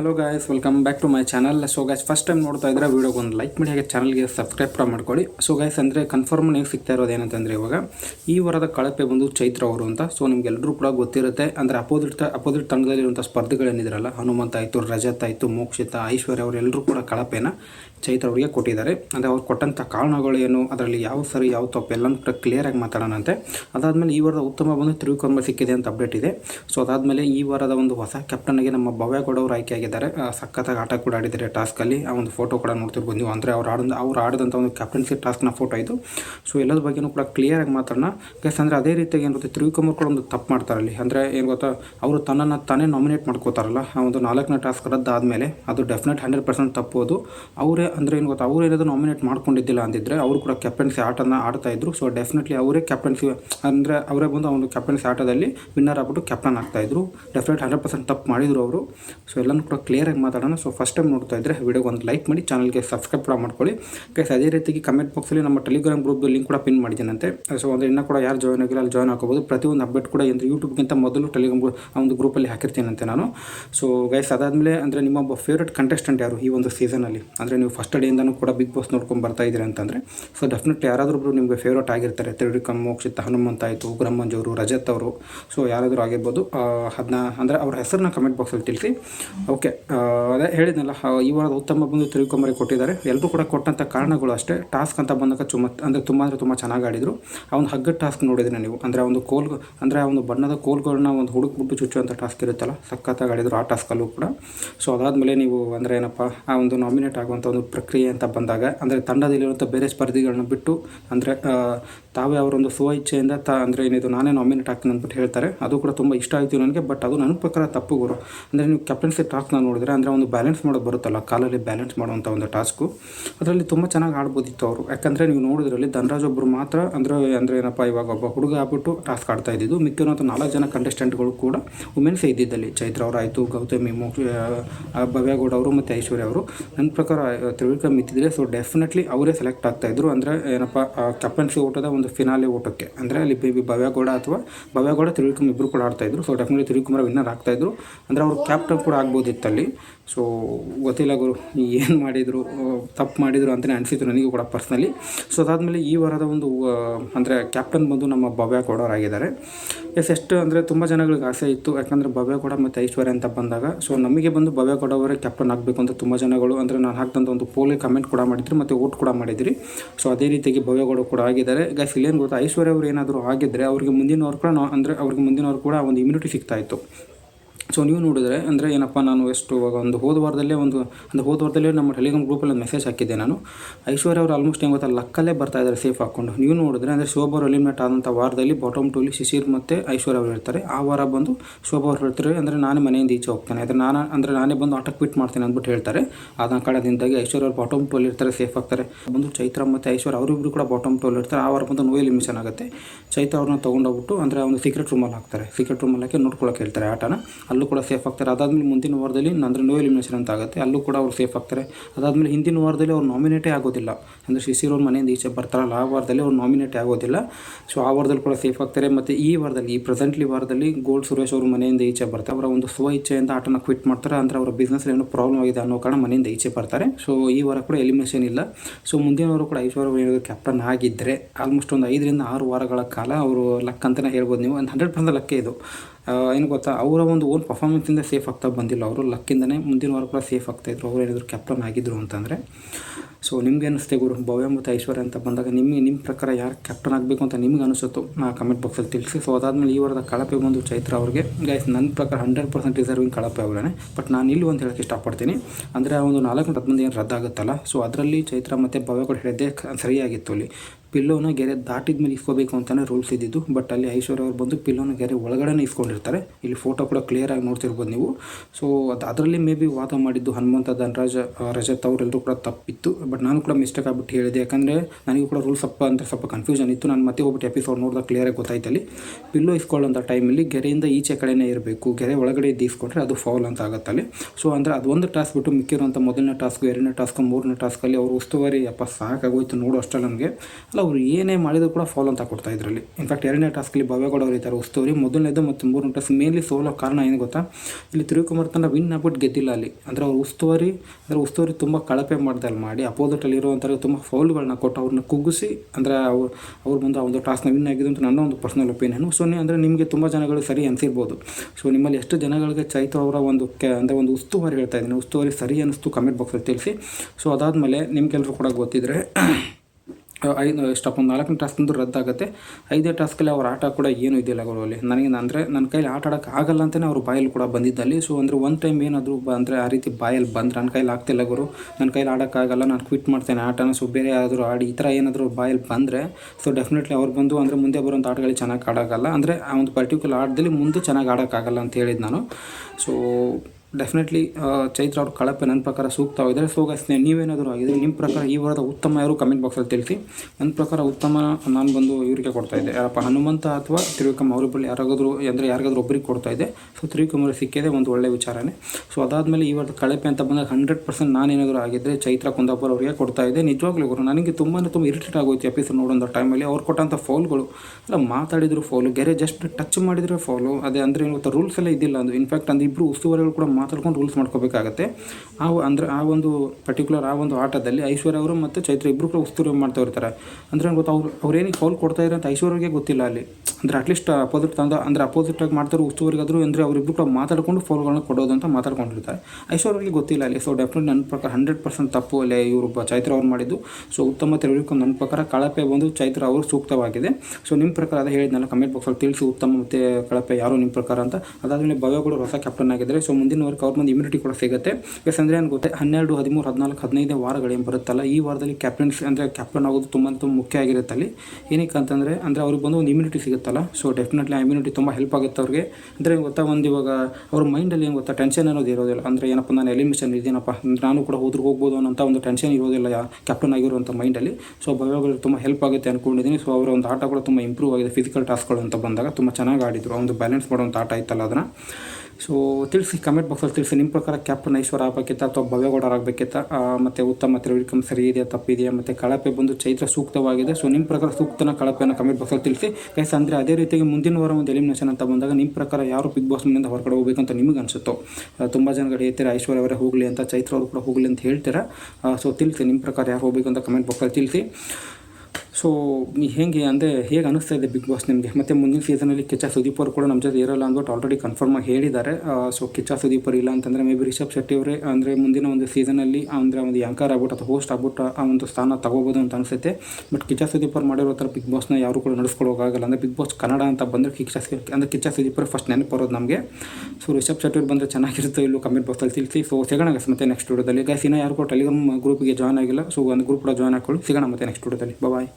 Hello guys welcome back to my channel so guys first time ನೋಡ್ತಾ ಇದ್ರೆ ವೀಡಿಯೋಗೆ ಒಂದು like ಮಾಡಿ, ಹಾಗೆ ಚಾನಲ್ಗೆ ಸಬ್ಸ್ಕ್ರೈಬ್ ಕೂಡ ಮಾಡ್ಕೊಳ್ಳಿ. ಸೊ ಗಾಯ್ಸ್ ಅಂದರೆ ಕನ್ಫರ್ಮ್ ನೀವು ಸಿಗ್ತಾ ಇರೋದು ಏನಂತಂದರೆ ಇವಾಗ ಈ ವಾರದ ಕಳಪೆ ಬಂದು ಚೈತ್ರ ಅವರು ಅಂತ. ಸೊ ನಿಮ್ಗೆಲ್ಲರೂ ಕೂಡ ಗೊತ್ತಿರುತ್ತೆ. ಅಂದರೆ ಅಪೋಸಿಟ್ ಅಪೋಸಿಟ್ ತಂಡದಲ್ಲಿರುವಂಥ ಸ್ಪರ್ಧೆಗಳೇನಿದ್ರಲ್ಲ, ಹನುಮಂತ ಆಯಿತು, ರಜತ್ ಆಯಿತು, ಮೋಕ್ಷಿತ, ಐಶ್ವರ್ಯ ಅವರೆಲ್ಲರೂ ಕೂಡ ಕಳಪೆನ ಚೈತ್ರ ಅವರಿಗೆ ಕೊಟ್ಟಿದ್ದಾರೆ. ಅಂದರೆ ಅವ್ರು ಕೊಟ್ಟಂಥ ಕಾರಣಗಳು ಏನು ಅದರಲ್ಲಿ ಯಾವ ಸರಿ, ಯಾವ ತಪ್ಪು ಎಲ್ಲ ಕೂಡ ಕ್ಲಿಯರಾಗಿ ಮಾತಾಡೋಣಂತೆ ಅದಾದಮೇಲೆ ಈ ವಾರದ ಉತ್ತಮ ಬಂದು ತಿರುವಿಕೊಂಬ ಸಿಕ್ಕಿದೆ ಅಂತ ಅಪ್ಡೇಟ್ ಇದೆ. ಸೊ ಅದಾದಮೇಲೆ ಈ ವಾರದ ಒಂದು ಹೊಸ ಕ್ಯಾಪ್ಟನ್ಗೆ ನಮ್ಮ ಭವ್ಯಗೌಡ ಅವರು ಆಯ್ಕೆಯಾಗಿದ್ದಾರೆ ಆ, ಸಖತ್ತಾಗಿ ಆಟ ಕೂಡ ಆಡಿದ್ದಾರೆ ಟಾಸ್ಕಲ್ಲಿ ಆ ಒಂದು ಫೋಟೋ ಕೂಡ ನೋಡ್ತಿರ್ಬೋದು ನೀವು ಅಂದರೆ ಅವ್ರು ಆಡಿದ ಅವ್ರು ಆಡಿದಂಥ ಒಂದು ಕ್ಯಾಪ್ಟನ್ಸಿ ಟಾಸ್ಕ್ನ ಫೋಟೋ ಇದು. ಸೊ ಎಲ್ಲದ ಬಗ್ಗೆನೂ ಕೂಡ ಕ್ಲಿಯರಾಗಿ ಮಾತಾಡೋಣ ಗಸ್ ಅಂದರೆ ಅದೇ ರೀತಿಯಾಗಿ ಏನು ಗೊತ್ತಾ ತ್ರಿವಿಕುಮಾರ್ ಕೂಡ ಒಂದು ತಪ್ಪು ಮಾಡ್ತಾರೆ ಅಲ್ಲಿ ಅಂದರೆ ಏನು ಗೊತ್ತಾ ಅವರು ತನ್ನನ್ನು ತಾನೇ ನಾಮಿನೇಟ್ ಮಾಡ್ಕೋತಾರಲ್ಲ ಆ ಒಂದು ನಾಲ್ಕನೇ ಟಾಸ್ಕ್ ರದ್ದಾದಮೇಲೆ. ಅದು ಡೆಫಿನೆಟ್ ಹಂಡ್ರೆಡ್ ಪರ್ಸೆಂಟ್ ತಪ್ಪೋದು ಅವರೇ ಅಂದರೆ ಏನು ಗೊತ್ತಾ ಅವ್ರು ಏನಾದರೂ ನಾಮಿನೇಟ್ ಮಾಡ್ಕೊಂಡಿದ್ದಿಲ್ಲ ಅಂದಿದ್ರೆ ಅವರು ಕೂಡ ಕ್ಯಾಪ್ಟನ್ಸಿ ಆಟನ ಆಡ್ತಾ ಇದ್ರು. ಸೊ ಡೆಫಿನೆಟ್ಲಿ ಅವರೇ ಕ್ಯಾಪ್ಟನ್ಸಿ ಅಂದರೆ ಅವರೇ ಬಂದು ಒಂದು ಕ್ಯಾಪ್ಟನ್ಸಿ ಆಟದಲ್ಲಿ ವಿನ್ನರ್ ಆಗ್ಬಿಟ್ಟು ಕ್ಯಾಪ್ಟನ್ ಆಗ್ತಾಯಿದ್ರು ಡೆಫಿನೆಟ್ ಹಂಡ್ರೆಡ್ ಪರ್ಸೆಂಟ್ ತಪ್ಪು ಮಾಡಿದ್ರು ಅವರು. ಸೊ ಎಲ್ಲನೂ ಕೂಡ ಕ್ಲಿಯರಾಗಿ ಮಾತಾಡೋಣ. ಸೊ ಫಸ್ಟ್ ಟೈಮ್ ನೋಡ್ತಾ ಇದ್ದರೆ ವಿಡಿಯೋಗೆ ಒಂದು ಲೈಕ್ ಮಾಡಿ ಚಾನಲ್ಗೆ ಸಬ್ಸ್ಕ್ರೈಬ್ ಕೂಡ ಮಾಡ್ಕೊಳ್ಳಿ. ಗೈಸ್ ಅದೇ ರೀತಿಗೆ ಕಮೆಂಟ್ ಬಾಕ್ಸಲ್ಲಿ ನಮ್ಮ ಟೆಲಿಗ್ರಾಮ್ ಗ್ರೂಪ್ ಲಿಂಕ್ ಕೂಡ ಪಿನ್ ಮಾಡಿದ್ದೀನಂತೆ. ಸೊ ಅಂದರೆ ಇನ್ನೂ ಕೂಡ ಯಾರು ಜಾಯ್ನ್ ಆಗಿಲ್ಲ, ಅಲ್ಲಿ ಜಾಯ್ನ್ ಹಾಕೋಬೋದು. ಪ್ರತಿಯೊಂದು ಅಪ್ಡೇಟ್ ಕೂಡ ಅಂದರೆ ಯೂಟ್ಯೂಬ್ಗಿಂತ ಮೊದಲು ಟೆಲಿಗ್ರಾಮ್ ಒಂದು ಗ್ರೂಪಲ್ಲಿ ಹಾಕಿರ್ತೀನಂತೆ ನಾನು. ಸೊ ಗೈಸ್ ಅದಾದಮೇಲೆ ಅಂದರೆ ನಿಮ್ಮ ಒಬ್ಬ ಫೇವ್ರೇಟ್ ಕಂಟೆಸ್ಟೆಂಟ್ ಯಾರು ಈ ಒಂದು ಸೀಸನಲ್ಲಿ ಅಂದರೆ ನೀವು ಫಸ್ಟ್ ಡೇಯಿಂದನೂ ಕೂಡ ಬಿಗ್ ಬಾಸ್ ನೋಡ್ಕೊಂಡು ಬರ್ತಾ ಇದ್ದೀರಿ ಅಂತಂದರೆ. ಸೊ ಡೆಫಿನೆಟ್ಲಿ ಯಾರಾದರೂ ನಿಮಗೆ ಫೇವ್ರೇಟ್ ಆಗಿರ್ತಾರೆ. ತಿರುಡಿಕಮ್ ಮೋಕ್ಷಿತ ಹನುಮಂತ ಆಯಿತು ಉಗ್ರಂ ಮಂಜು ಅವರು ರಜತ್ ಅವರು. ಸೊ ಯಾರಾದರೂ ಆಗಿರ್ಬೋದು ಅದನ್ನ ಅಂದರೆ ಅವ್ರ ಹೆಸರನ್ನ ಕಮೆಂಟ್ ಬಾಕ್ಸಲ್ಲಿ ತಿಳಿಸಿ. ಓಕೆ ಅದೇ ಹೇಳಿದ್ನಲ್ಲ ಈ ವಾರದ ಉತ್ತಮ ಬಂದು ತಿರುಕೊಂಬರಿ ಕೊಟ್ಟಿದ್ದಾರೆ. ಎಲ್ಲರೂ ಕೂಡ ಕೊಟ್ಟಂಥ ಕಾರಣಗಳು ಅಷ್ಟೇ. ಟಾಸ್ಕ್ ಅಂತ ಬಂದಾಗ ಚುಮ್ಮ ಅಂದರೆ ತುಂಬ ಅಂದರೆ ತುಂಬ ಚೆನ್ನಾಗಿ ಆಡಿದರು. ಒಂದು ಹಗ್ಗದ ಟಾಸ್ಕ್ ನೋಡಿದ್ರೆ ನೀವು, ಅಂದರೆ ಒಂದು ಕೋಲ್, ಅಂದರೆ ಆ ಒಂದು ಬಣ್ಣದ ಕೋಲ್ಗಳನ್ನ ಒಂದು ಹುಡುಕ್ಬಿಟ್ಟು ಚುಚ್ಚುವಂಥ ಟಾಸ್ಕ್ ಇರುತ್ತಲ್ಲ, ಸಖತ್ತಾಗಿ ಆಡಿದರು ಆ ಟಾಸ್ಕಲ್ಲೂ ಕೂಡ. ಸೊ ಅದಾದಮೇಲೆ ನೀವು ಅಂದರೆ ಏನಪ್ಪ, ಆ ಒಂದು ನಾಮಿನೇಟ್ ಆಗುವಂಥ ಒಂದು ಪ್ರಕ್ರಿಯೆ ಅಂತ ಬಂದಾಗ, ಅಂದರೆ ತಂಡದಲ್ಲಿರುವಂಥ ಬೇರೆ ಸ್ಪರ್ಧಿಗಳನ್ನ ಬಿಟ್ಟು, ಅಂದರೆ ತಾವೇ ಅವರೊಂದು ಸ್ವ ಇಚ್ಛೆಯಿಂದ ತ, ಅಂದರೆ ಏನಿದು, ನಾನೇ ನಾಮಿನೇಟ್ ಹಾಕ್ತೀನಿ ಅಂದ್ಬಿಟ್ಟು ಹೇಳ್ತಾರೆ. ಅದು ಕೂಡ ತುಂಬ ಇಷ್ಟ ಆಯಿತು ನನಗೆ ಬಟ್ ಅದು ನನ್ನ ಪ್ರಕಾರ ತಪ್ಪು ಗುರು. ಅಂದರೆ ನೀವು ಕ್ಯಾಪ್ಟನ್ಸಿ ಟಾಸ್ಕ್ನ ನೋಡಿದ್ರೆ ಅಂದರೆ ಒಂದು ಬ್ಯಾಲೆನ್ಸ್ ಮಾಡೋದು ಬರುತ್ತಲ್ಲ, ಕಾಲಲ್ಲಿ ಬ್ಯಾಲೆನ್ಸ್ ಮಾಡುವಂಥ ಒಂದು ಟಾಸ್ಕು ಅದರಲ್ಲಿ ತುಂಬ ಚೆನ್ನಾಗಿ ಆಡ್ಬೋದಿತ್ತು ಅವರು. ಯಾಕಂದರೆ ನೀವು ನೋಡಿದ್ರಲ್ಲಿ ಧನರಾಜ್ ಒಬ್ಬರು ಮಾತ್ರ ಅಂದರೆ ಅಂದರೆ ಏನಪ್ಪ, ಇವಾಗ ಒಬ್ಬ ಹುಡುಗ ಆಗ್ಬಿಟ್ಟು ಟಾಸ್ಕ್ ಆಡ್ತಾ ಇದ್ದಿದ್ದು. ಮಿಕ್ಕಿರುವಂಥ ನಾಲ್ಕು ಜನ ಕಂಟೆಸ್ಟೆಂಟ್ಗಳು ಕೂಡ ವುಮೆನ್ಸ್ ಇದ್ದಿದ್ದಲ್ಲಿ ಚೈತ್ರ ಅವರಾಯಿತು ಗೌತಮಿ, ಮೋಕ್ಷ ಭವ್ಯಗೌಡ ಅವರು ಮತ್ತು ಐಶ್ವರ್ಯ ಅವರು. ನನ್ನ ಪ್ರಕಾರ ತ್ರಿವಿಕ್ರಮ್ ಇದ್ದಿದ್ರೆ ಸೊ ಡೆಫಿನೆಟ್ಲಿ ಅವರೇ ಸೆಲೆಕ್ಟ್ ಆಗ್ತಾಯಿದ್ರು ಅಂದರೆ ಏನಪ್ಪ ಕ್ಯಾಪ್ಟನ್ಸಿ ಓಟದ ಒಂದು ಫಿನಾಲೆ ಓಟಕ್ಕೆ. ಅಂದರೆ ಅಲ್ಲಿ ಬಿ ಬಿ ಭವ್ಯಗೌಡ ಅಥವಾ ಭವ್ಯಗೌಡ, ತ್ರಿವಿಕ್ರಮ್ ಇಬ್ಬರು ಕೂಡ ಆಡ್ತಾಯಿದ್ರು ಸೊ ಡೆಫಿನೆಟ್ಲಿ ತಿರುವಿಕುಮಾರ್ ವಿನ್ನರ್ ಆಗ್ತಾಯಿದ್ರು ಅಂದರೆ ಅವರು ಕ್ಯಾಪ್ಟನ್ ಕೂಡ ಆಗ್ಬೋದಿತ್ತು. ಅಲ್ಲಿ ಸೊ ಗೊತ್ತಿಲ್ಲ ಗುರು ಏನು ಮಾಡಿದರು ತಪ್ಪು ಮಾಡಿದರು ಅಂತಲೇ ಅನಿಸಿತು ನನಗೂ ಕೂಡ ಪರ್ಸ್ನಲಿ ಸೊ ಅದಾದಮೇಲೆ ಈ ವಾರದ ಒಂದು ಅಂದರೆ ಕ್ಯಾಪ್ಟನ್ ಬಂದು ನಮ್ಮ ಭವ್ಯ ಕೊಡೋರಾಗಿದ್ದಾರೆ ಎಸ್ ಎಷ್ಟು ಅಂದರೆ ತುಂಬ ಜನಗಳಿಗೆ ಆಸೆ ಇತ್ತು. ಯಾಕಂದರೆ ಭವ್ಯಗೌಡ ಮತ್ತು ಐಶ್ವರ್ಯ ಅಂತ ಬಂದಾಗ ಸೊ ನಮಗೆ ಬಂದು ಭವ್ಯ ಕೊಡೋವರೇ ಕ್ಯಾಪ್ಟನ್ ಆಗಬೇಕು ಅಂತ ತುಂಬ ಜನಗಳು, ಅಂದರೆ ನಾನು ಹಾಕಿದಂಥ ಒಂದು ಪೋಲಿ ಕಮೆಂಟ್ ಕೂಡ ಮಾಡಿದ್ರಿ, ಮತ್ತು ಓಟ್ ಕೂಡ ಮಾಡಿದ್ರಿ. ಸೊ ಅದೇ ರೀತಿಯಾಗಿ ಭವ್ಯಗೌಡ ಕೂಡ ಆಗಿದ್ದಾರೆ. ಗೈಸ್ ಇಲ್ಲೇನು ಗೊತ್ತಾ, ಐಶ್ವರ್ಯ ಅವರು ಏನಾದರೂ ಆಗಿದ್ದರೆ ಅವರಿಗೆ ಮುಂದಿನವ್ರು ಕೂಡ ಅಂದರೆ ಅವ್ರಿಗೆ ಮುಂದಿನವ್ರು ಕೂಡ ಒಂದು ಇಮ್ಯುನಿಟಿ ಸಿಗ್ತಾ ಇತ್ತು. ಸೊ ನೀವು ನೋಡಿದರೆ ಅಂದರೆ ಏನಪ್ಪ, ನಾನು ಎಷ್ಟು ಇವಾಗ ಒಂದು ಹೋದ ವಾರದಲ್ಲೇ ಒಂದು, ಅಂದರೆ ಹೋದ ವಾರದಲ್ಲೇ ನಮ್ಮ ಟೆಲಿಗ್ರಾಮ್ ಗ್ರೂಪಲ್ಲಿ ಒಂದು ಮೆಸೇಜ್ ಹಾಕಿದ್ದೆ ನಾನು. ಐಶ್ವರ್ಯ ಅವರು ಆಲ್ಮೋಸ್ಟ್ ಏನು ಗೊತ್ತಾ, ಲಕ್ಕಲ್ಲೇ ಬರ್ತಾ ಇದ್ದಾರೆ ಸೇಫ್ ಹಾಕ್ಕೊಂಡು ನೀವು ನೋಡಿದ್ರೆ ಅಂದರೆ ಶೋಭಾ ಅವರು ಎಲಿಮಿನೇಟ್ ಆದಂಥ ವಾರದಲ್ಲಿ ಬಾಟಮ್ ಟೂಲಿ ಶಿಶಿರ್ ಮತ್ತು ಐಶ್ವರ್ಯ ಅವರು ಇರ್ತಾರೆ. ಆ ವಾರ ಬಂದು ಶೋಭಾ ಅವರು ಹೇಳ್ತಾರೆ ಅಂದರೆ ನಾನೇ ಮನೆಯಿಂದ ಈಚೆ ಹೋಗ್ತೇನೆ. ಆದರೆ ನಾನು, ಅಂದರೆ ನಾನೇ ಬಂದು ಆಟ ಕ್ವಿಟ್ ಮಾಡ್ತೇನೆ ಅಂದ್ಬಿಟ್ಟು ಹೇಳ್ತಾರೆ. ಆದ ಕಾಣದಿಂದಾಗಿ ಐಶ್ವರ್ಯ ಅವರು ಬಾಟಮ್ ಟೋಲ್ ಇರ್ತಾರೆ ಸೇಫ್ ಆಗ್ತಾರೆ. ಬಂದು ಚೈತ್ರ ಮತ್ತು ಐಶ್ವರ್ಯ ಅವರಿಬ್ಬರು ಕೂಡ ಬಾಟಮ್ ಟೋಲ್ ಇರ್ತಾರೆ. ಆ ವಾರ ಬಂದು ನೋ ಎಲಿಮಿಷನ್ ಆಗುತ್ತೆ. ಚೈತ್ರ ಅವ್ರನ್ನ ತೊಗೊಂಡೋಗ್ಬಿಟ್ಟು ಅಂದರೆ ಒಂದು ಸೀಕ್ರೆಟ್ ರೂಮಲ್ಲಿ ಹಾಕ್ತಾರೆ. ಸೀಕ್ರೆಟ್ ರೂಮಲ್ಲಿ ಹಾಕಿ ನೋಡ್ಕೊಳಕ್ಕೆ ಹೇಳ್ತಾರೆ ಆಟನ. ಅಲ್ಲೂ ಕೂಡ ಸೇಫ್ ಆಗ್ತಾರೆ. ಅದಾದಮೇಲೆ ಮುಂದಿನ ವಾರದಲ್ಲಿ ಅಂದರೆ ನೋ ಎಲಿಮಿನೇಷನ್ ಅಂತ ಆಗುತ್ತೆ. ಅಲ್ಲೂ ಕೂಡ ಅವ್ರು ಸೇಫ್ ಆಗ್ತಾರೆ. ಅದಾದಮೇಲೆ ಹಿಂದಿನ ವಾರದಲ್ಲಿ ಅವ್ರು ನಾಮಿನೇಟೇ ಆಗೋದಿಲ್ಲ. ಅಂದರೆ ಶಿಶಿರ್ ಅವ್ರ ಮನೆಯಿಂದ ಈಚೆ ಬರ್ತಾರಲ್ಲ, ಆ ವಾರದಲ್ಲಿ ಅವ್ರು ನಾಮಿನೇಟೇ ಆಗೋದಿಲ್ಲ. ಸೊ ಆ ವಾರದಲ್ಲಿ ಕೂಡ ಸೇಫ್ ಆಗ್ತಾರೆ. ಮತ್ತು ಈ ವಾರದಲ್ಲಿ, ಈ ಪ್ರೆಸೆಂಟ್ಲಿ ವಾರದಲ್ಲಿ ಗೋಲ್ಡ್ ಸುರೇಶ್ ಅವರು ಮನೆಯಿಂದ ಈಚೆ ಬರ್ತಾರೆ. ಅವರ ಒಂದು ಸ್ವ ಇಚ್ಛೆಯಿಂದ ಆಟನ ಕ್ವಿಟ್ ಮಾಡ್ತಾರೆ. ಅಂದರೆ ಅವರ ಬಿಸ್ನೆಸ್ ಏನೋ ಪ್ರಾಬ್ಲಮ್ ಆಗಿದೆ ಅನ್ನೋ ಕಾರಣ ಮನೆಯಿಂದ ಈಚೆ ಬರ್ತಾರೆ. ಸೊ ಈ ವಾರ ಕೂಡ ಎಲಿಮಿನೇಷನ್ ಇಲ್ಲ. ಸೊ ಮುಂದಿನ ವಾರ ಕೂಡ ಐಶ್ವರ್ಯ ಕ್ಯಾಪ್ಟನ್ ಆಗಿದ್ದರೆ ಆಲ್ಮೋಸ್ಟ್ ಒಂದು ಐದರಿಂದ ಆರು ವಾರಗಳ ಕಾಲ ಅವರು ಲಕ್ ಅಂತಲೇ ಹೇಳ್ಬೋದು ನೀವು. ಒಂದು ಹಂಡ್ರೆಡ್ ಪರ್ಸೆಂಟ್ ಲಕ್ಕೇ ಇದು. ಏನು ಗೊತ್ತಾ? ಅವರ ಒಂದು ಓನ್ ಪರ್ಫಾರ್ಮೆನ್ಸಿಂದ ಸೇಫ್ ಆಗ್ತಾ ಬಂದಿಲ್ಲ. ಅವರು ಲಕ್ಕಿಂದನೇ ಮುಂದಿನ ವಾರ ಕೂಡ ಸೇಫ್ ಆಗ್ತಾಯಿದ್ರು ಅವ್ರು ಏನಿದ್ರು ಕ್ಯಾಪ್ಟನ್ ಆಗಿದ್ರು ಅಂತಂದರೆ. ಸೊ ನಿಮ್ಗೆ ಅನಿಸುತ್ತೆ ಗುರು ಭವ್ಯ ಮತ್ತು ಐಶ್ವರ್ಯ ಅಂತ ಬಂದಾಗ ನಿಮಗೆ ನಿಮ್ಮ ಪ್ರಕಾರ ಯಾರು ಕ್ಯಾಪ್ಟನ್ ಆಗಬೇಕು ಅಂತ ನಿಮಗೆ ಅನಿಸುತ್ತೋ ನಾ ಕಮೆಂಟ್ ಬಾಕ್ಸಲ್ಲಿ ತಿಳಿಸಿ. ಸೊ ಅದಾದಮೇಲೆ ಈ ವಾರದ ಕಳಪೆ ಬಂದು ಚೈತ್ರ ಅವ್ರಿಗೆ. ಗೈಸ್ ನನ್ನ ಪ್ರಕಾರ ಹಂಡ್ರೆಡ್ ಪರ್ಸೆಂಟ್ ರಿಸರ್ವಿಂಗ್ ಕಳಪೆ ಅವರೇ ಬಟ್ ನಾನು ಇಲ್ಲಿ ಒಂದು ಹೇಳೋಕ್ಕೆ ಇಷ್ಟಪಡ್ತೀನಿ. ಅಂದರೆ ಆ ಒಂದು ನಾಲ್ಕು ಹತ್ತು ಮಂದಿ ಏನು ರದ್ದಾಗುತ್ತಲ್ಲ. ಸೊ ಅದರಲ್ಲಿ ಚೈತ್ರ ಮತ್ತು ಭವ್ಯ ಕೂಡ ಹೇಳಿದ್ದೆ ಸರಿಯಾಗಿತ್ತು ಅಲ್ಲಿ. ಪಿಲ್ಲೋನ ಗೆರೆ ದಾಟಿದ ಮೇಲೆ ಇಸ್ಕೋಬೇಕು ಅಂತಲೇ ರೂಲ್ಸ್ ಇದ್ದಿದ್ದು. ಬಟ್ ಅಲ್ಲಿ ಐಶ್ವರ್ಯ ಅವ್ರು ಬಂದು ಪಿಲ್ಲೋನ ಗೆರೆ ಒಳಗಡೆನೇ ಇಸ್ಕೊಂಡಿರ್ತಾರೆ. ಇಲ್ಲಿ ಫೋಟೋ ಕೂಡ ಕ್ಲಿಯರ್ ಆಗಿ ನೋಡ್ತಿರ್ಬೋದು ನೀವು. ಸೊ ಅದು ಅದರಲ್ಲಿ ಮೇ ಬಿ ವಾದ ಮಾಡಿದ್ದು ಹನುಮಂತ ಧನರಾಜ ರಜತ್ ಅವರೆಲ್ಲರೂ ಕೂಡ ತಪ್ಪಿತ್ತು. ಬಟ್ ನಾನು ಕೂಡ ಮಿಸ್ಟೇಕ್ ಆಗ್ಬಿಟ್ಟು ಹೇಳಿದೆ. ಯಾಕಂದರೆ ನನಗೂ ಕೂಡ ರೂಲ್ಸ್ ಅಪ್ಪ ಅಂದರೆ ಸ್ವಲ್ಪ ಕನ್ಫ್ಯೂಷನ್ ಇತ್ತು. ನಾನು ಮತ್ತೆ ಹೋಗ್ಬಿಟ್ಟು ಎಪಿಸೋಡ್ ನೋಡಿದಾಗ ಕ್ಲಿಯರಾಗಿ ಗೊತ್ತಾಯ್ತು ಅಲ್ಲಿ. ಪಿಲ್ಲೋ ಇಸ್ಕೊಳ್ಳೋಂಥ ಟೈಮಲ್ಲಿ ಗೆರೆಯಿಂದ ಈಚೆ ಕಡೆನೇ ಇರಬೇಕು. ಗೆರೆ ಒಳಗಡೆ ಇದ್ದು ಇಸ್ಕೊಂಡ್ರೆ ಅದು ಫೌಲ್ ಅಂತ ಆಗುತ್ತಲ್ಲಿ ಸೊ ಅಂದರೆ ಅದೊಂದು ಟಾಸ್ಕ್ ಬಿಟ್ಟು ಮಿಕ್ಕಿರುವಂಥ ಮೊದಲನೇ ಟಾಸ್ಕ್ ಎರಡನೇ ಟಾಸ್ಕ್ ಮೂರನೇ ಟಾಸ್ಕಲ್ಲಿ ಅವರು ಉಸ್ತುವಾರಿ, ಅಪ್ಪ ಸಾಕಾಗೋಯ್ತು, ನೋಡು ಅಷ್ಟೇ ಅಲ್ಲ ಅವ್ರು ಏನೇ ಮಾಡಿದ್ರು ಕೂಡ ಫಾಲೋ ಅಂತ ಕೊಡ್ತಾ ಇದರಲ್ಲಿ. ಇನ್ಫ್ಯಾಕ್ಟ್ ಎರಡನೇ ಟಾಸ್ಕಲ್ಲಿ ಭವ್ಯಗೌಡ ಅವರು ಇದ್ದಾರೆ ಉಸ್ತುವಾರಿ ಮೊದಲನೇದು ಮತ್ತು ಮೂರನೇ ಟಾಸ್ ಮೇನ್ಲಿ ಸೋಲೋ ಕಾರಣ ಏನು ಗೊತ್ತಾ? ಇಲ್ಲಿ ತಿರುಗುಮಾರ್ ತಂಡ ವಿನ್ ಆಗ್ಬಿಟ್ಟು ಗೆದ್ದಿಲ್ಲ ಅಲ್ಲಿ. ಅಂದರೆ ಅವ್ರು ಉಸ್ತುವಾರಿ, ಅಂದರೆ ಉಸ್ತುವಾರಿ ತುಂಬ ಕಳಪೆ ಮಾಡ್ದಲ್ಲಿ ಮಾಡಿ ಅಪೋಸಿಟಲ್ಲಿ ಇರುವಂಥವ್ರಿಗೆ ತುಂಬ ಫೌಲ್ಗಳನ್ನ ಕೊಟ್ಟು ಅವ್ರನ್ನ ಕುಗ್ಗಿಸಿ, ಅಂದರೆ ಅವ್ರು, ಅವ್ರ ಮುಂದೆ ಒಂದು ಟಾಸ್ನ ವಿನ್ ಆಗಿದ್ದು ಅಂತ ನನ್ನ ಒಂದು ಪರ್ಸನಲ್ ಒಪಿನಿಯನ್ ಸೊ ಅಂದರೆ ನಿಮಗೆ ತುಂಬ ಜನಗಳು ಸರಿ ಅನಿಸಿರ್ಬೋದು. ಸೊ ನಿಮ್ಮಲ್ಲಿ ಎಷ್ಟು ಜನಗಳಿಗೆ ಚೈತ್ರ ಅವರ ಒಂದು ಕೆ, ಅಂದರೆ ಒಂದು ಉಸ್ತುವಾರಿ ಹೇಳ್ತಾ ಇದ್ದೀನಿ, ಉಸ್ತುವಾರಿ ಸರಿ ಅನ್ನಿಸ್ತು ಕಮೆಂಟ್ ಬಾಕ್ಸಲ್ಲಿ ತಿಳಿಸಿ. ಸೊ ಅದಾದಮೇಲೆ ನಿಮ್ಗೆಲ್ಲರೂ ಕೂಡ ಗೊತ್ತಿದ್ರೆ ಐದು ಸ್ಟಾಪ್ ಒಂದು ನಾಲ್ಕನೇ ಟಾಸ್ಕ್ ಅಂತೂ ರದ್ದಾಗುತ್ತೆ. ಐದೇ ಟಾಸ್ಕಲ್ಲಿ ಅವ್ರ ಆಟ ಕೂಡ ಏನು ಇದ್ದಿಲ್ಲ ಗುರು ಅಲ್ಲಿ. ನನಗೆ ಅಂದರೆ ನನ್ನ ಕೈಲಿ ಆಟ ಆಡೋಕ್ಕೆ ಆಗಲ್ಲ ಅಂತಲೇ ಅವರು ಬಾಯಲ್ಲಿ ಕೂಡ ಬಂದಿದ್ದಲ್ಲಿ. ಸೊ ಅಂದರೆ ಒನ್ ಟೈಮ್ ಏನಾದರೂ ಬ ಅಂದರೆ ಆ ರೀತಿ ಬಾಯಲ್ಲಿ ಬಂದ್ರೆ ನನ್ನ ಕೈಲಿ ಆಗ್ತಿಲ್ಲ ಗುರು. ನನ್ನ ಕೈಲಿ ಆಡೋಕ್ಕಾಗಲ್ಲ ನಾನು ಕ್ವಿಟ್ ಮಾಡ್ತೇನೆ ಆಟನ. ಸೊ ಬೇರೆ ಯಾರಾದರೂ ಆಡಿ ಈ ಥರ ಏನಾದರೂ ಬಾಯಲ್ಲಿ ಬಂದರೆ ಸೊ ಡೆಫಿನೆಟ್ಲಿ ಅವ್ರು ಬಂದು ಅಂದರೆ ಮುಂದೆ ಬರೋಂಥ ಆಟಗಳಿಗೆ ಚೆನ್ನಾಗಿ ಆಡೋಕ್ಕಲ್ಲ ಅಂದರೆ ಆ ಒಂದು ಪರ್ಟಿಕ್ಯುಲರ್ ಆಟದಲ್ಲಿ ಮುಂದೆ ಚೆನ್ನಾಗಿ ಆಡೋಕ್ಕಾಗಲ್ಲ ಅಂತ ಹೇಳಿದ್ದು ನಾನು. ಸೊ ಡೆಫಿನೆಟ್ಲಿ ಚೈತ್ರ ಅವ್ರ ಕಳಪೆ ನನ್ನ ಪ್ರಕಾರ ಸೂಕ್ತವಾಗಿದ್ದಾರೆ ಸೊ ಗೈಸ್ ನೀವೇನಾದರೂ ಆಗಿದ್ರೆ ನಿಮ್ಮ ಪ್ರಕಾರ ಈ ವಾರದ ಉತ್ತಮ ಯಾರು ಕಮೆಂಟ್ ಬಾಕ್ಸಲ್ಲಿ ತಿಳಿಸಿ. ನನ್ನ ಪ್ರಕಾರ ಉತ್ತಮ ನಾನು ಬಂದು ಇವರಿಗೆ ಕೊಡ್ತಾ ಇದ್ದೆ. ಯಾರಪ್ಪ, ಹನುಮಂತ ಅಥವಾ ತ್ರಿವಿಕುಮಾರ್ ಅವ್ರ ಬಳಿ ಯಾರಾಗಾದರೂ, ಅಂದರೆ ಯಾರಿಗಾದ್ರೂ ಒಬ್ಬರಿಗೆ ಕೊಡ್ತಾ ಇದ್ದೆ. ಸೊ ತಿರುವಿಕಮ್ಮ ಸಿಕ್ಕಿದೆ, ಒಂದು ಒಳ್ಳೆಯ ವಿಚಾರನೇ. ಸೊ ಅದಾದಮೇಲೆ ಈ ವಾರದ ಕಳಪೆ ಅಂತ ಬಂದಾಗ ಹಂಡ್ರೆಡ್ ಪರ್ಸೆಂಟ್ ನಾನೇನಾದರೂ ಆಗಿದ್ದರೆ ಚೈತ್ರ ಕುಂದಾಪುರ ಅವರಿಗೆ ಕೊಡ್ತಾ ಇದ್ದೆ ನಿಜವಾಗ್ಲೂ ಗುರು, ನನಗೆ ತುಂಬಾ ತುಂಬ ಇರಿಟೇಟ್ ಆಗೋಯ್ತು ಎಪಿಸೋಡ್ ನೋಡೋಂಥ ಟೈಮಲ್ಲಿ ಅವ್ರು ಕೊಟ್ಟಂಥ ಫೌಲ್ಗಳು ಅಲ್ಲ ಮಾತಾಡಿದ್ರು ಫೌಲು ಗೆರೆ ಜಸ್ಟ್ ಟಚ್ ಮಾಡಿದರೆ ಫೌಲು ಅದೇ ಅಂದರೆ ಏನು ಗೊತ್ತಾ ರೂಲ್ಸ್ ಎಲ್ಲ ಇದ್ದಿಲ್ಲ ಅದು. ಇನ್ಫ್ಯಾಕ್ಟ್ ಅಂದ್ರೆ ಇಬ್ಬರು ಉಸ್ತುವಾರಿಗಳು ಕೂಡ ಮಾತಾಡ್ಕೊಂಡು ರೂಲ್ಸ್ ಮಾಡ್ಕೋಬೇಕಾಗತ್ತೆ. ಆ ಅಂದರೆ ಆ ಒಂದು ಪರ್ಟಿಕ್ಯುಲರ್ ಆ ಒಂದು ಆಟದಲ್ಲಿ ಐಶ್ವರ್ಯ ಅವರು ಮತ್ತು ಚೈತ್ರ ಇಬ್ಬರು ಕೂಡ ಉಸ್ತುರಿ ಮಾಡ್ತಾ ಇರ್ತಾರೆ. ಅಂದರೆ ಗೊತ್ತು ಅವ್ರು ಅವ್ರೇನಿಗೆ ಫೌಲ್ ಕೊಡ್ತಾ ಇದ್ದಾರೆ ಅಂತ ಐಶ್ವರ್ಯಗೆ ಗೊತ್ತಿಲ್ಲ ಅಲ್ಲಿ. ಅಂದರೆ ಅಟ್ಲೀಸ್ಟ್ ಅಪೋಸಿಟ್ ತಂದ ಅಂದರೆ ಅಪೋಸಿಟ್ ಆಗಿ ಮಾಡ್ತಾರೆ ಉಸ್ತುವರಿಗಾದರೂ ಅಂದರೆ ಅವರಿಬ್ಬರು ಕೂಡ ಮಾತಾಡ್ಕೊಂಡು ಫೌಲ್ಗಳನ್ನ ಕೊಡೋದು ಅಂತ ಮಾತಾಡ್ಕೊಂಡಿರ್ತಾರೆ. ಐಶ್ವರ್ಯಗೆ ಗೊತ್ತಿಲ್ಲ ಅಲ್ಲಿ. ಸೊ ಡೆಫಿನೆಟ್ ನನ್ನ ಪ್ರಕಾರ ಹಂಡ್ರೆಡ್ ಪರ್ಸೆಂಟ್ ತಪ್ಪು ಅಲ್ಲಿ ಇವರು ಚೈತ್ರ ಅವ್ರು ಮಾಡಿದ್ದು. ಸೊ ಉತ್ತಮ ತಿಳುವಳಿಕೆ ನನ್ನ ಪ್ರಕಾರ ಕಳಪೆ ಒಂದು ಚೈತ್ರ ಅವರು ಸೂಕ್ತವಾಗಿದೆ. ಸೊ ನಿಮ್ಮ ಪ್ರಕಾರ ಅದೇ ಹೇಳಿದ್ನಲ್ಲ ಕಮೆಂಟ್ ಬಾಕ್ಸಲ್ಲಿ ತಿಳಿಸಿ ಉತ್ತಮ ಮತ್ತು ಕಳಪೆ ಯಾರು ನಿಮ್ಮ ಪ್ರಕಾರ ಅಂತ. ಅದಾದಮೇಲೆ ಕೂಡ ಹೊಸ ಕ್ಯಾಪ್ಟನ್ ಆಗಿದ್ದಾರೆ. ಸೊ ಮುಂದಿನ ವರ್ಗ ಅವ್ರ ಮುಂದೆ ಇಮ್ಯುನಿಟಿ ಕೂಡ ಸಿಗುತ್ತೆ. ಯಾಕಂದರೆ ಏನು ಗೊತ್ತೆ, ಹನ್ನೆರಡು, ಹದಿಮೂರು, ಹದಿನಾಲ್ಕು, ಹದಿನೈದು ವಾರಗಳೇನು ಬರುತ್ತಲ್ಲ, ಈ ವಾರದಲ್ಲಿ ಕ್ಯಾಪ್ಟನ್ಸ್ ಅಂದರೆ ಕ್ಯಾಪ್ಟನ್ ಆಗೋದು ತುಂಬ ತುಂಬ ಮುಖ್ಯ ಆಗಿರುತ್ತೆ ಅಲ್ಲಿ. ಏನಕ್ಕೆ ಅಂತಂದರೆ, ಅಂದರೆ ಅವ್ರಿಗೆ ಬಂದು ಒಂದು ಇಮ್ಯುನಿಟಿ ಸಿಗುತ್ತಲ್ಲ. ಸೊ ಡೆಫಿನೆಟ್ಲಿ ಆ ಇಮ್ಯುನಿಟಿ ತುಂಬ ಹೆಲ್ಪ್ ಆಗುತ್ತೆ ಅವ್ರಿಗೆ. ಅಂದರೆ ಗೊತ್ತಾ, ಒಂದು ಇವಾಗ ಅವ್ರ ಮೈಂಡಲ್ಲಿ ಏನು ಗೊತ್ತಾ ಟೆನ್ಷನ್ ಅನ್ನೋದು ಇರೋದಿಲ್ಲ. ಅಂದರೆ ಏನಪ್ಪ, ನಾನು ಎಲಿಮಿಷನ್ ಇದ್ದೀನಪ್ಪ, ನಾನು ಕೂಡ ಹೋದ್ರೂ ಹೋಗ್ಬೋದು ಅನ್ನೋಂಥ ಒಂದು ಟೆನ್ಷನ್ ಇರೋದಿಲ್ಲ ಕ್ಯಾಪ್ಟನ್ ಆಗಿರುವಂಥ ಮೈಂಡಲ್ಲಿ ಸೊ ಭವ್ಯಗಳು ತುಂಬ ಹೆಲ್ಪ್ ಆಗುತ್ತೆ ಅಂದ್ಕೊಂಡಿದ್ದೀನಿ ಸೊ ಅವರ ಒಂದು ಆಟ ಕೂಡ ತುಂಬ ಇಂಪ್ರೂವ್ ಆಗಿದೆ ಫಿಸಿಕಲ್ ಟಾಸ್ಕ್ಗಳು ಅಂತ ಬಂದಾಗ. ತುಂಬ ಚೆನ್ನಾಗಿ ಆಡಿದರು. ಒಂದು ಬ್ಯಾಲೆನ್ಸ್ ಮಾಡುವಂಥ ಆಟ ಇತ್ತಲ್ಲ ಅದನ್ನು. ಸೊ ತಿಳಿಸಿ ಕಮೆಂಟ್ ಬಾಕ್ಸಲ್ಲಿ ತಿಳಿಸಿ ನಿಮ್ಮ ಪ್ರಕಾರ ಕ್ಯಾಪ್ಟನ್ ಐಶ್ವರ ಆಗಬೇಕಿತ್ತ ಅಥವಾ ಭವ್ಯಗೌಡರ ಆಗಬೇಕಿತ್ತ ಮತ್ತು ಉತ್ತಮ ತಿಳುವಳಿಕೆ ಸರಿ ಇದೆಯಾ, ತಪ್ಪಿದೆಯಾ, ಮತ್ತು ಕಳಪೆ ಬಂದು ಚೈತ್ರ ಸೂಕ್ತವಾಗಿದೆ. ಸೊ ನಿಮ್ಮ ಪ್ರಕಾರ ಸೂಕ್ತನ ಕಳಪೆಯನ್ನು ಕಮೆಂಟ್ ಬಾಕ್ಸಲ್ಲಿ ತಿಳಿಸಿ. ಗೈಸ್ ಅಂದರೆ ಅದೇ ರೀತಿಯಾಗಿ ಮುಂದಿನ ವಾರ ಒಂದು ಎಲಿಮಿನೇಷನ್ ಅಂತ ಬಂದಾಗ ನಿಮ್ಮ ಪ್ರಕಾರ ಯಾರು ಬಿಗ್ ಬಾಸ್ ಮನೆಯಿಂದ ಹೊರಗಡೆ ಅಂತ ನಿಮಗೆ ಅನಿಸುತ್ತೋ? ತುಂಬ ಜನಗಳು ಹೇಳ್ತೀರಾ, ಐಶ್ವರ್ಯ ಅವರೇ ಹೋಗಲಿ ಅಂತ, ಚೈತ್ರ ಅವರು ಕೂಡ ಹೋಗಲಿ ಅಂತ ಹೇಳ್ತೀರಾ? ಸೊ ತಿಳಿಸಿ ನಿಮ್ಮ ಪ್ರಕಾರ ಯಾರು ಹೋಗಬೇಕು ಅಂತ ಕಮೆಂಟ್ ಬಾಕ್ಸಲ್ಲಿ ತಿಳಿಸಿ. ಸೊ ಹೇಗೆ ಅಂದರೆ ಹೇಗೆ ಅನಿಸ್ತಾ ಇದೆ ಬಿಗ್ ಬಾಸ್ ನಿಮಗೆ? ಮತ್ತು ಮುಂದಿನ ಸೀಸನಲ್ಲಿ ಕಿಚ್ಚ ಸುದೀಪ್ ಅವರು ಕೂಡ ನಮ್ಮ ಜೊತೆ ಇರೋಲ್ಲ ಅಂದ್ಬಿಟ್ಟು ಆಲ್ರೆಡಿ ಕನ್ಫರ್ಮ್ ಆಗಿ ಹೇಳಿದ್ದಾರೆ. ಸೊ ಕಿಚ್ಚ ಸುದೀಪ್ ಅವರು ಇಲ್ಲ ಅಂತಂದರೆ ಮೇ ಬಿ ರಿಷಬ್ ಶೆಟ್ಟಿ ಅವರೇ, ಅಂದರೆ ಮುಂದಿನ ಒಂದು ಸೀಸನಲ್ಲಿ ಅಂದರೆ ಒಂದು ಯಾಂಕರ್ ಆಗ್ಬಿಟ್ಟು ಅಥವಾ ಹೋಸ್ಟ್ ಆಗ್ಬಿಟ್ಟು ಆ ಒಂದು ಸ್ಥಾನ ತಗೋಬೋದು ಅಂತ ಅನಿಸುತ್ತೆ. ಬಟ್ ಕಿಚ್ಚ ಸುದೀಪ್ ಅವ್ರು ಮಾಡಿರೋ ಥರ ಬಿಗ್ ಬಾಸ್ನ ಯಾರು ಕೂಡ ನಡೆಸ್ಕೊಳ್ಳೋಕ್ಕಾಗಲ್ಲ ಅಂದರೆ ಬಿಗ್ ಬಾಸ್ ಕನ್ನಡ ಅಂತ ಬಂದರೆ ಕಿಚ್ಚ ಅಂದರೆ ಕಿಚ್ಚ ಸುದೀಪ್ ಅವರು ಫಸ್ಟ್ ನೆನಪು ಬರೋದು ನಮಗೆ. ಸೊ ರಿಷಬ್ ಶೆಟ್ಟಿ ಅವ್ರು ಬಂದರೆ ಚೆನ್ನಾಗಿರುತ್ತೆ ಇಲ್ಲೂ ಕಮೆಂಟ್ ಬಾಕ್ಸಲ್ಲಿ ತಿಳಿಸಿ. ಸೊ ಸಿಗೋಣ ಮತ್ತೆ ನೆಕ್ಸ್ಟ್ ವಿಡಿಯೋದಲ್ಲಿ ಗೈಸ್ ಇನ್ನೂ ಯಾರು ಕೂಡ ಟೆಲಿಗ್ರಾಮ್ ಗ್ರೂಪಿಗೆ ಜಾಯ್ನ್ ಆಗಿಲ್ಲ. ಸೊ ಒಂದು ಗ್ರೂಪ್ ಕೂಡ ಜಾಯ್ನ್ ಹಾಕೊಳ್ಳಿ ಸಿಗೋಣ ಮತ್ತೆ ನೆಕ್ಸ್ಟ್ ವಿಡಿಯೋದಲ್ಲಿ ಬಾಯ್